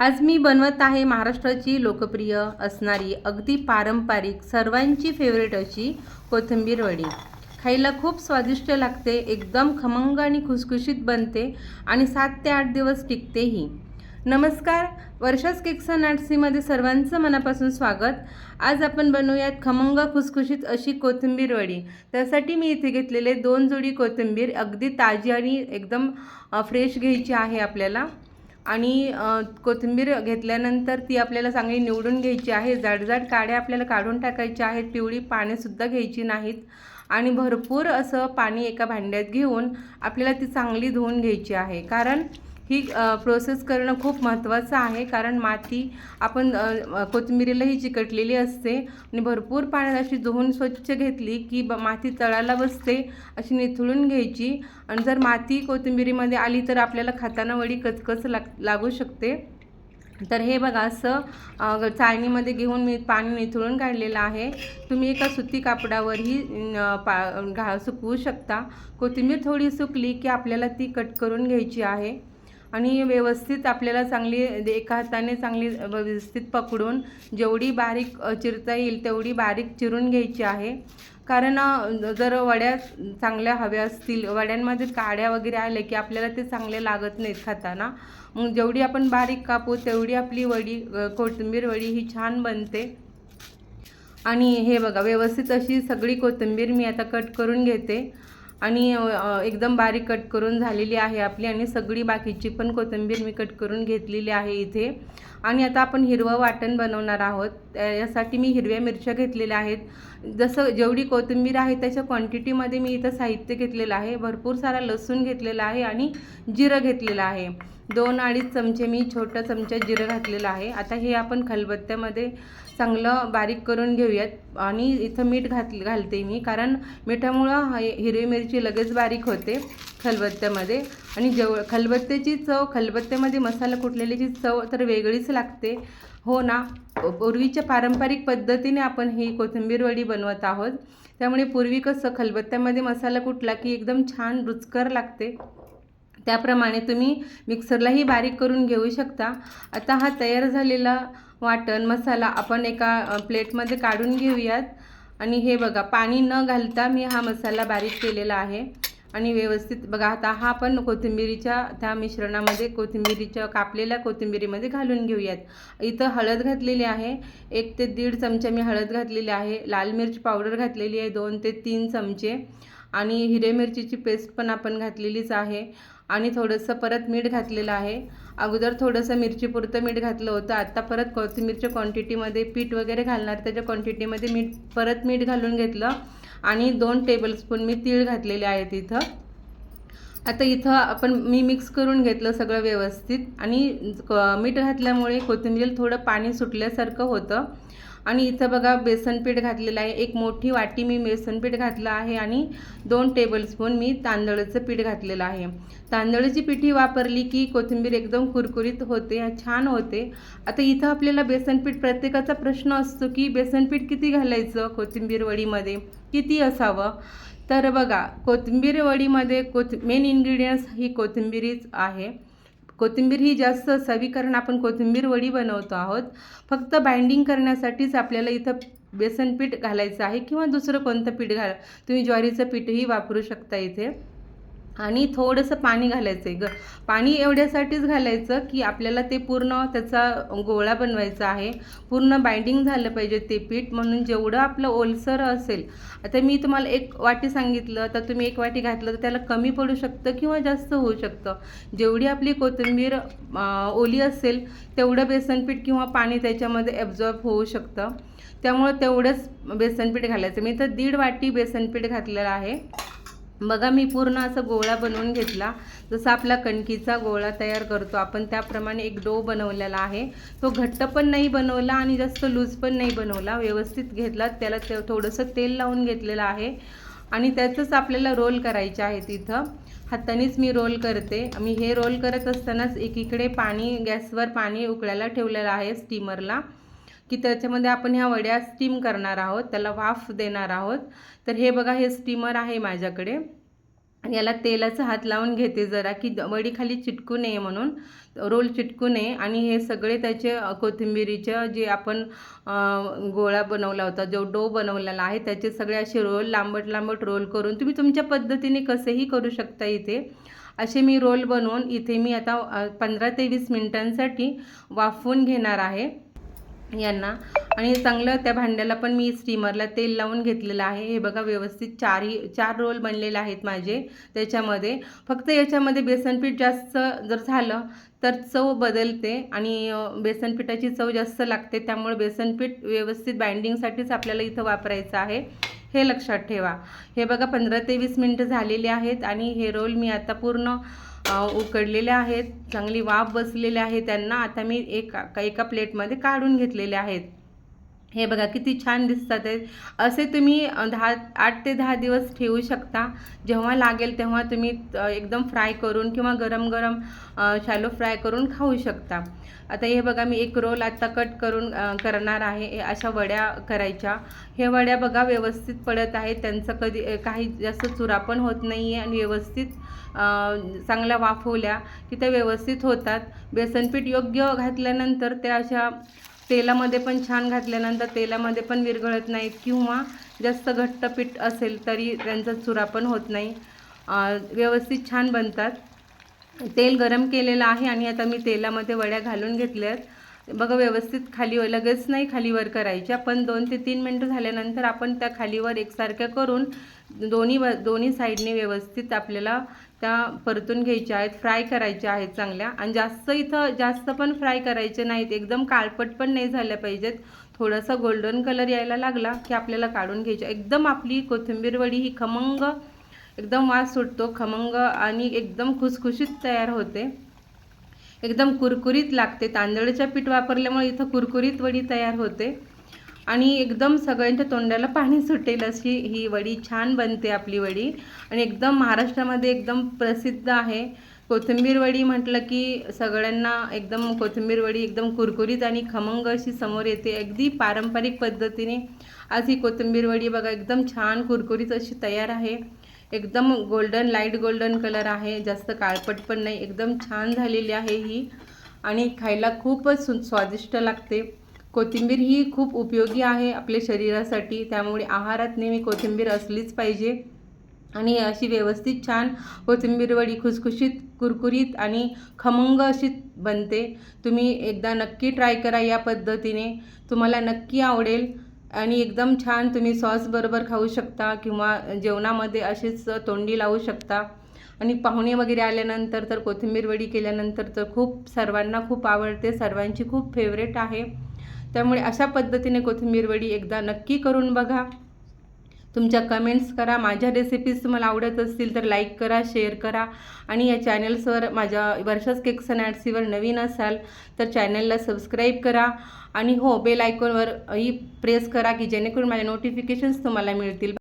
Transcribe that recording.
आज मी बनवत आहे महाराष्ट्राची लोकप्रिय असणारी अगदी पारंपरिक सर्वांची फेवरेट अशी कोथिंबीर वडी. खायला खूप स्वादिष्ट लागते एकदम खमंग आणि खुसखुशीत बनते आणि सात ते आठ दिवस टिकतेही. नमस्कार वर्षास केक्स अँड आर्ट्सीमध्ये सर्वांचं मनापासून स्वागत. आज आपण बनवूयात खमंग खुसखुशीत अशी कोथिंबीर वडी. त्यासाठी मी इथे घेतलेले दोन जोडी कोथिंबीर अगदी ताजी आणि एकदम फ्रेश घ्यायची आहे आपल्याला. आणि कोथिंबीर घेतल्यानंतर ती आपल्याला चांगली निवडून घ्यायची आहे. जाडजाड काड्या आपल्याला काढून टाकायच्या आहेत. पिवळी पानेसुद्धा घ्यायची नाहीत. आणि भरपूर असं पाणी एका भांड्यात घेऊन आपल्याला ती चांगली धुवून घ्यायची आहे. कारण ही प्रोसेस करणं खूप महत्त्वाचं आहे. कारण माती आपण कोथिंबिरीलाही चिकटलेली असते. आणि भरपूर पाण्यात अशी धुवून स्वच्छ घेतली की ब माती तळाला बसते अशी निथळून घ्यायची. आणि जर माती कोथिंबीरीमध्ये आली तर आपल्याला खाताना वडी कचकच लाग लागू शकते. तर हे बघा असं चाळणीमध्ये घेऊन मी पाणी निथळून काढलेलं आहे. तुम्ही एका सुती कापडावरही पा घा सुकवू शकता. कोथिंबीर थोडी सुकली की आपल्याला ती कट करून घ्यायची आहे. आणि व्यवस्थित आपल्याला चांगली एका हाताने चांगली व्यवस्थित पकडून जेवढी बारीक चिरता येईल तेवढी बारीक चिरून घ्यायची आहे. कारण जर वड्या चांगल्या हव्या असतील वड्यांमध्ये काड्या वगैरे आल्या की आपल्याला ते चांगले लागत नाहीत खाताना मग जेवढी आपण बारीक कापू तेवढी आपली वडी कोथिंबीर वडी ही छान बनते. आणि हे बघा व्यवस्थित अशी सगळी कोथिंबीर मी आता कट करून घेते. आणि एकदम बारीक कट करून झालेली आहे आपली आणि सगळी बाकीची पण कोथिंबीर मी कट करून घेतलेली आहे इथे. आणि आता आपण हिरवं वाटण बनवणार आहोत. यासाठी मी हिरव्या मिरच्या घेतलेल्या आहेत. जसं जेवढी कोथिंबीर आहे त्याच्या क्वांटिटीमध्ये मी इथं साहित्य घेतलेलं आहे. भरपूर सारा लसूण घेतलेला आहे आणि जिरं घेतलेलं आहे. दोन अडीच चमचे मी छोटा चमचा जिरं घातलेलं आहे. आता हे आपण खलबत्त्यामध्ये चांगलं बारीक करून घेऊयात. आणि इथं मीठ घात घालते मी. कारण मिठामुळं हिरवी मिरची लगेच बारीक होते खलबत्त्यामध्ये. आणि जेव खलबत्त्याची चव खलबत्त्यामध्ये मसाला कुटलेल्याची चव तर वेगळीच लागते. हो ना? पूर्वीच्या पारंपरिक पद्धतीने आपण ही कोथिंबीर वडी बनवत आहोत. त्यामुळे पूर्वी कसं खलबत्त्यामध्ये मसाला कुटला की एकदम छान रुचकर लागते. त्याप्रमाणे तुम्ही मिक्सरलाही बारीक करून घेऊ शकता. आता हा तयार झालेला वाटण मसाला आपण एका प्लेटमध्ये काढून घेऊयात. आणि हे बघा पाणी न घालता मी हा मसाला बारीक केलेला आहे. आणि व्यवस्थित बघा आता हा पण कोथिंबिरीच्या त्या मिश्रणामध्ये कोथिंबिरीच्या कापलेल्या कोथिंबिरीमध्ये घालून घेऊयात. इथं हळद घातलेली आहे एक ते दीड चमचा मी हळद घातलेली आहे लाल मिरची पावडर घातलेली आहे दोन ते तीन चमचे. आणि हिरवे मिरचीची पेस्ट पण आपण घातलेलीच आहे. आणि थोडंसं परत मीठ घातलेलं आहे. अगोदर थोडंसं मिरचीपुरतं मीठ घातलं होतं आत्ता परत कोथिंबीरच्या क्वांटिटीमध्ये पीठ वगैरे घालणार त्याच्या क्वांटिटीमध्ये मीठ परत मीठ घालून घेतलं. आणि दोन टेबलस्पून मी तीळ घातलेले आहेत इथं आता इथं आपण मी मिक्स करून घेतलं सगळं व्यवस्थित. आणि क- मीठ घातल्यामुळे कोथिंबीर थोडं पाणी सुटल्यासारखं होतं. आणि इथं बघा बेसनपीठ घातलेलं आहे. एक मोठी वाटी मी बेसनपीठ घातलं आहे आणि दोन टेबलस्पून मी तांदळाचं पीठ घातलेलं आहे. तांदळाची पिठी वापरली की कोथिंबीर एकदम कुरकुरीत होते छान होते. आता इथं आपल्याला बेसनपीठ प्रत्येकाचा प्रश्न असतो की बेसनपीठ किती घालायचं कोथिंबीर वडीमध्ये? किती असावं? तर बघा कोथिंबीर वडीमध्ये कोथ मेन इन्ग्रेडियंट्स ही कोथिंबीरीच आहे. कोथिंबीर ही जास्त असावी कारण आपण कोथिंबीर वडी बनवतो आहोत. फक्त बाइंडिंग करण्यासाठीच आपल्याला इथं बेसन पीठ घालायचं आहे किंवा दुसरं कोणतं पीठ घाल तुम्ही ज्वारीचं पीठही वापरू शकता इथे. आणि थोडंसं पाणी घालायचं आहे ग पाणी एवढ्यासाठीच घालायचं की आपल्याला ते पूर्ण त्याचा गोळा बनवायचा आहे. पूर्ण बाइंडिंग झालं पाहिजे ते पीठ. म्हणून जेवढं आपलं ओलसर असेल आता मी तुम्हाला एक वाटी सांगितलं तर तुम्ही एक वाटी घातलं तर त्याला कमी पडू शकतं किंवा जास्त होऊ शकतं. जेवढी आपली कोथिंबीर ओली असेल तेवढं बेसनपीठ किंवा पाणी त्याच्यामध्ये ॲब्झॉर्ब होऊ शकतं. त्यामुळं तेवढंच बेसनपीठ घालायचं. मी तर दीड वाटी बेसनपीठ घातलेलं आहे. बघा मी पूर्ण असं गोळा बनवून घेतला. जसा आपला कणकीचा गोळा तयार करतो आपण त्याप्रमाणे एक डो बनवलेला आहे. तो घट्ट पण नाही बनवला आणि जास्त लूज पण नाही बनवला. व्यवस्थित घेतला त्याला ते थोडंसं तेल लावून घेतलेलं आहे. आणि त्याचंच आपल्याला रोल करायचे आहे तिथं. हातानेच मी रोल करते. मी हे रोल करत असतानाच एकीकडे पाणी गॅसवर पाणी उकळायला ठेवलेलं आहे स्टीमरला. की त्याच्यामध्ये आपण ह्या वड्या स्टीम करणार आहोत त्याला वाफ देणार आहोत. तर हे बघा हे स्टीमर आहे माझ्याकडे. आणि याला तेलाचा हात लावून घेते जरा की द- वडी खाली चिटकू नये म्हणून रोल चिटकू नये. आणि हे सगळे त्याचे कोथिंबिरीच्या जे आपण गोळा बनवला होता जो डो बनवलेला आहे त्याचे सगळे असे रोल लांबट लांबट रोल करून तुम्ही तुमच्या पद्धतीने कसेही करू शकता इथे. असे मी रोल बनवून इथे मी आता पंधरा ते वीस मिनिटांसाठी वाफवून घेणार आहे. यांना. आणि चांगलं त्या भांड्याला पण मी स्टीमरला तेल लावून घेतलेलं आहे. हे बघा व्यवस्थित चारही चार रोल बनलेले आहेत माझे त्याच्यामध्ये. फक्त याच्यामध्ये बेसनपीठ जास्त जर झालं तर चव बदलते आणि बेसनपीठाची चव जास्त लागते. त्यामुळे बेसनपीठ व्यवस्थित बाइंडिंगसाठीच आपल्याला इथं वापरायचं आहे. हे लक्षात ठेवा. हे बघा पंधरा ते वीस मिनटं झालेली आहेत आणि हे रोल मी आता पूर्ण उकडलेले आहेत चांगली वाफ बसलेले आहे त्यांना. आता मी एका एका प्लेटमध्ये काढून घेतलेले आहेत. हे बघा किती छान दिसतात आहेत. असे तुम्ही दहा आठ ते दहा दिवस ठेवू शकता. जेव्हा लागेल तेव्हा तुम्ही एकदम फ्राय करून किंवा गरम गरम शॅलो फ्राय करून खाऊ शकता. आता हे बघा मी एक रोल आता कट करून करणार आहे. अशा वड्या करायच्या. हे वड्या बघा व्यवस्थित पडत आहेत. त्यांचं कधी काही जास्त चुरा पण होत नाही आहे आणि व्यवस्थित चांगल्या वाफवल्या की त्या व्यवस्थित होतात. बेसनपीठ योग्य घातल्यानंतर त्या अशा तेलामध्ये पण छान घातल्यानंतर तेलामध्ये पण विरघळत नाहीत किंवा जास्त घट्ट पीठ असेल तरी त्यांचा चुरा पण होत नाही. व्यवस्थित छान बनतात. तेल गरम केलेलं आहे आणि आता मी तेलामध्ये वड्या घालून घेतल्यात. बघा व्यवस्थित खाली लगेच नाही खालीवर करायच्या पण दोन ते तीन मिनटं झाल्यानंतर आपण त्या खालीवर एकसारख्या करून दोन्ही व दोन्ही साईडने व्यवस्थित आपल्याला त्या परतून घ्यायच्या आहेत फ्राय करायच्या आहेत चांगल्या. आणि जास्त इथं जास्त पण फ्राय करायचे नाहीत. एकदम काळपट पण नाही झाल्या पाहिजेत. थोडासा गोल्डन कलर यायला लागला की आपल्याला काढून घ्यायच्या एकदम आपली कोथिंबीर वडी ही खमंग एकदम वास सुटतो. खमंग आणि एकदम खुसखुशीत तयार होते. एकदम कुरकुरीत लागते. तांदळाच्या पीठ वापरल्यामुळे इथं कुरकुरीत वडी तयार होते. आणि एकदम सगळ्यांच्या तोंडाला पाणी सुटेल अशी ही वडी छान बनते आपली वडी. आणि एकदम महाराष्ट्रामध्ये एकदम प्रसिद्ध आहे. कोथिंबीर वडी म्हटलं की सगळ्यांना एकदम कोथिंबीर वडी एकदम कुरकुरीत आणि खमंग अशी समोर येते. अगदी पारंपरिक पद्धतीने आज ही कोथिंबीर वडी बघा एकदम छान कुरकुरीत अशी तयार आहे. एकदम गोल्डन लाइट गोल्डन कलर आहे. जास्त काळपट पण नाही एकदम छान झालेली आहे ही. आणि खायला खूपच सु स्वादिष्ट लागते. कोथिंबीर ही खूप उपयोगी आहे आपल्या शरीरासाठी. त्यामुळे आहारात नेहमी कोथिंबीर असलीच पाहिजे. आणि अशी व्यवस्थित छान कोथिंबीर वडी खुसखुशीत कुरकुरीत आणि खमंग अशी बनते. तुम्ही एकदा नक्की ट्राय करा या पद्धतीने. तुम्हाला नक्की आवडेल. आणि एकदम छान तुम्ही सॉस बरोबर खाऊ शकता किंवा जेवणामध्ये असेच तोंडी लावू शकता. आणि पाहुणे वगैरे आल्यानंतर तर कोथिंबीर वडी केल्यानंतर तर खूप सर्वांना खूप आवडते. सर्वांची खूप फेवरेट आहे. त्यामुळे अशा पद्धतीने कोथिंबीर वडी एकदा नक्की करून बघा. तुमच्या कमेंट्स करा. माझ्या रेसिपीज तुम्हाला आवडत असतील तर लाईक करा शेअर करा. आणि या चॅनल्सवर माझ्या वर्षास केक्स अँड ॲड्सीवर नवीन असाल तर चॅनलला सबस्क्राईब करा. आणि हो बेल आयकॉनवर ही प्रेस करा की जेणेकरून माझ्या नोटिफिकेशन्स तुम्हाला मिळतील.